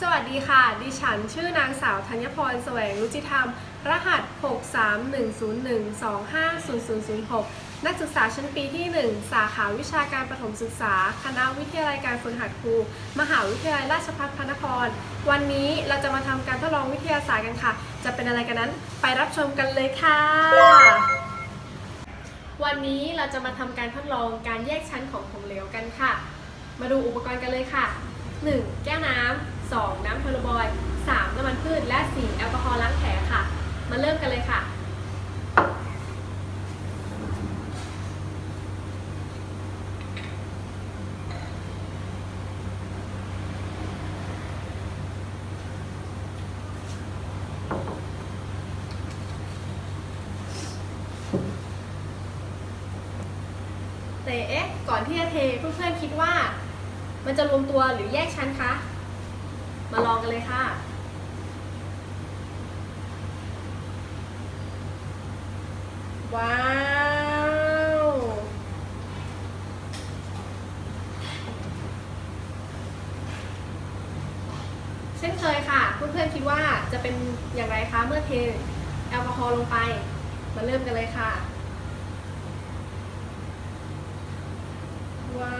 สวัสดีค่ะ ดิฉันชื่อนางสาวธัญพรแสวงรุจิธรรม รหัส 63101250006 นักศึกษาชั้นปีที่ 1 สาขาวิชาการประถมศึกษา คณะวิทยาลัยการฝึกหัดครู มหาวิทยาลัยราชภัฏพระนคร วันนี้เราจะมาทำการทดลองวิทยาศาสตร์กันค่ะ จะเป็นอะไรกันนั้น ไปรับชมกันเลยค่ะ วันนี้เราจะมาทำการทดลองการแยกชั้นของผงเหลวกันค่ะ มาดูอุปกรณ์กันเลยค่ะ 1. แก้วน้ำ 2. น้ำเทอร์บอย 3. น้ำมันพืช และ 4. แอลกอฮอล์ล้างแผลค่ะ มาเริ่มกันเลยค่ะ แต่เอ๊ะ ก่อนที่จะเทเพื่อนๆคิดว่า มันจะรวมตัวหรือแยกชั้นคะ มาลองกันเลยค่ะ ว้าว เช่นเคยค่ะ เพื่อนๆคิดว่าจะเป็นอย่างไรคะ เมื่อเทแอลกอฮอล์ลงไป มาเริ่มกันเลยค่ะ ว้า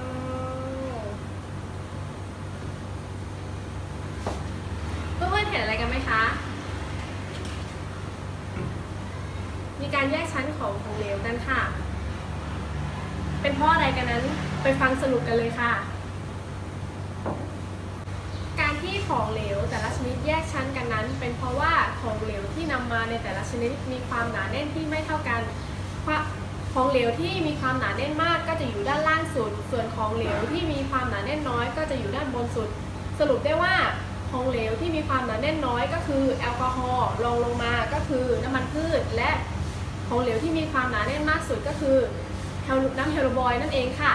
ว เพื่อนๆเห็นะมคะ มีการแยกชั้นของของเหลวกันค่ะ เป็นเพราะอะไรกันนั้นไปฟังสรุปกันเลยค่ะ การที่ของเหลวแต่ละชนิดแยกชั้นกันนั้น เป็นเพราะว่าของเหลวที่นำมาในแต่ละชนิดมีความหนาแน่นที่ไม่เท่ากันของเหลวที่มีความหนาแน่นมากก็จะอยู่ด้านล่างสุด ส่วนของเหลวที่มีความหนาแน่นน้อย ก็จะอยู่ด้านบนสุด สรุปได้ว่าของเหลว ความหนาแน่นน้อยก็คือแอลกอฮอล์รองลงมาก็คือน้ำมันพืช และของเหลวที่มีความหนาแน่นมากสุดก็คือเฮลน้ำเฮลบอยนั่นเองค่ะ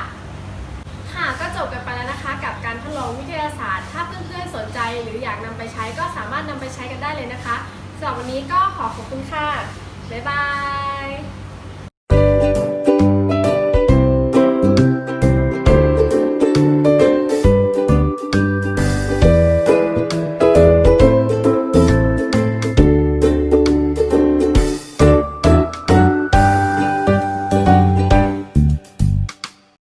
ค่ะก็จบกันไปแล้วนะคะกับการทดลองวิทยาศาสตร์ ถ้าเพื่อนๆสนใจหรืออยากนำไปใช้ก็สามารถนำไปใช้กันได้เลยนะคะสำหรับวันนี้ก็ขอขอบคุณค่ะ บ๊ายบาย